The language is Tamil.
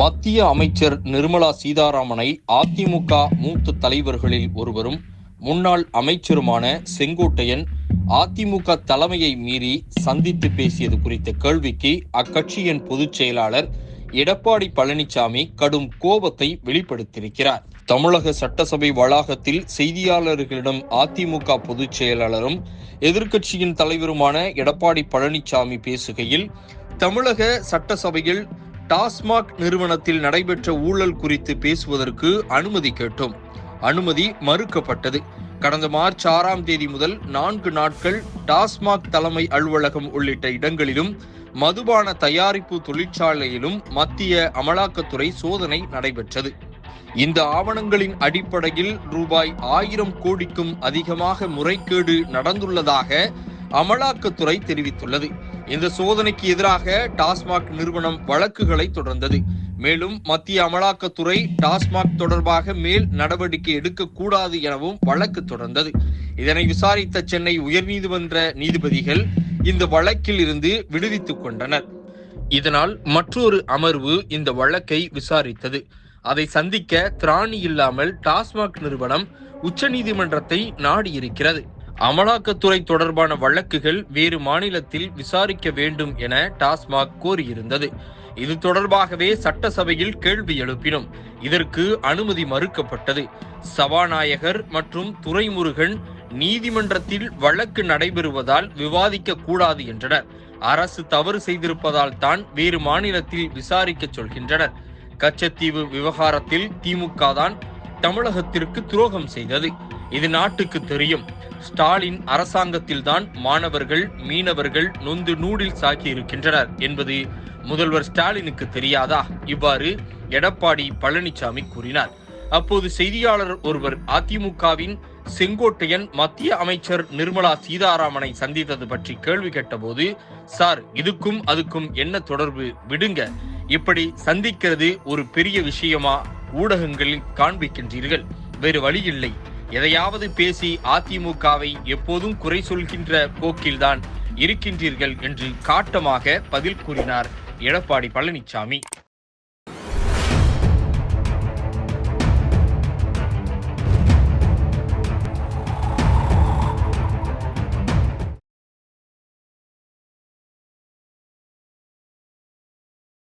மத்திய அமைச்சர் நிர்மலா சீதாராமனை அதிமுக மூத்த தலைவர்களில் ஒருவரும் முன்னாள் அமைச்சருமான செங்கோட்டையன் அதிமுக தலைமையை மீறி சந்தித்து பேசியது குறித்த கேள்விக்கு அக்கட்சியின் பொதுச் செயலாளர் எடப்பாடி பழனிசாமி கடும் கோபத்தை வெளிப்படுத்தியிருக்கிறார். தமிழக சட்டசபை வளாகத்தில் செய்தியாளர்களிடம் அதிமுக பொதுச் செயலாளரும் எதிர்க்கட்சியின் தலைவருமான எடப்பாடி பழனிசாமி பேசுகையில் தமிழக சட்டசபையில் டாஸ்மாக் நிறுவனத்தில் நடைபெற்ற ஊழல் குறித்து பேசுவதற்கு அனுமதி கேட்டோம். அனுமதி மறுக்கப்பட்டது. கடந்த மார்ச் ஆறாம் தேதி முதல் நான்கு நாட்கள் டாஸ்மாக் தலைமை அலுவலகம் உள்ளிட்ட இடங்களிலும் மதுபான தயாரிப்பு தொழிற்சாலையிலும் மத்திய அமலாக்கத்துறை சோதனை நடைபெற்றது. இந்த ஆவணங்களின் அடிப்படையில் ரூபாய் ஆயிரம் கோடிக்கும் அதிகமாக முறைகேடு நடந்துள்ளதாக அமலாக்கத்துறை தெரிவித்துள்ளது. இந்த சோதனைக்கு எதிராக டாஸ்மாக் நிறுவனம் வழக்குகளை தொடர்ந்தது. மேலும் மத்திய அமலாக்கத்துறை டாஸ்மாக் தொடர்பாக மேல் நடவடிக்கை எடுக்கக்கூடாது எனவும் வழக்கு தொடர்ந்தது. இதனை விசாரித்த சென்னை உயர்நீதிமன்ற நீதிபதிகள் இந்த வழக்கில் இருந்து விடுவித்துக் கொண்டனர். இதனால் மற்றொரு அமர்வு இந்த வழக்கை விசாரித்தது. அதை சந்திக்க திராணி இல்லாமல் டாஸ்மாக் நிறுவனம் உச்சநீதிமன்றத்தை நாடியிருக்கிறது. அமலாக்கத்துறை தொடர்பான வழக்குகள் வேறு மாநிலத்தில் விசாரிக்க வேண்டும் என டாஸ்மாக் கோரியிருந்தது. இது தொடர்பாகவே சட்டசபையில் கேள்வி எழுப்பினோம் இதற்கு அனுமதி மறுக்கப்பட்டது. சபாநாயகர் மற்றும் துரைமுருகன் நீதிமன்றத்தில் வழக்கு நடைபெறுவதால் விவாதிக்க கூடாது என்றனர். அரசு தவறு செய்திருப்பதால் தான் வேறு மாநிலத்தில் விசாரிக்க சொல்கின்றனர். கச்சத்தீவு விவகாரத்தில் திமுக தான் தமிழகத்திற்கு துரோகம் செய்தது. இது நாட்டுக்கு தெரியும். ஸ்டாலின் அரசாங்கத்தில்தான் மாணவர்கள் மீனவர்கள் நொந்து நூடில் சாக்கி இருக்கின்றனர் என்பது முதல்வர் ஸ்டாலினுக்கு தெரியாதா? இவ்வாறு எடப்பாடி பழனிசாமி கூறினார். அப்போது செய்தியாளர் ஒருவர் அதிமுகவின் செங்கோட்டையன் மத்திய அமைச்சர் நிர்மலா சீதாராமனை சந்தித்தது பற்றி கேள்வி கேட்டபோது சார் இதுக்கும் அதுக்கும் என்ன தொடர்பு? விடுங்க. இப்படி சந்திக்கிறது ஒரு பெரிய விஷயமா? ஊடகங்களில் காண்பிக்கின்றீர்கள். வேறு வழி இல்லை. எதையாவது பேசி அதிமுகவை எப்போதும் குறை சொல்கின்ற போக்கில்தான் இருக்கின்றீர்கள் என்று காட்டமாக பதில் கூறினார் எடப்பாடி பழனிசாமி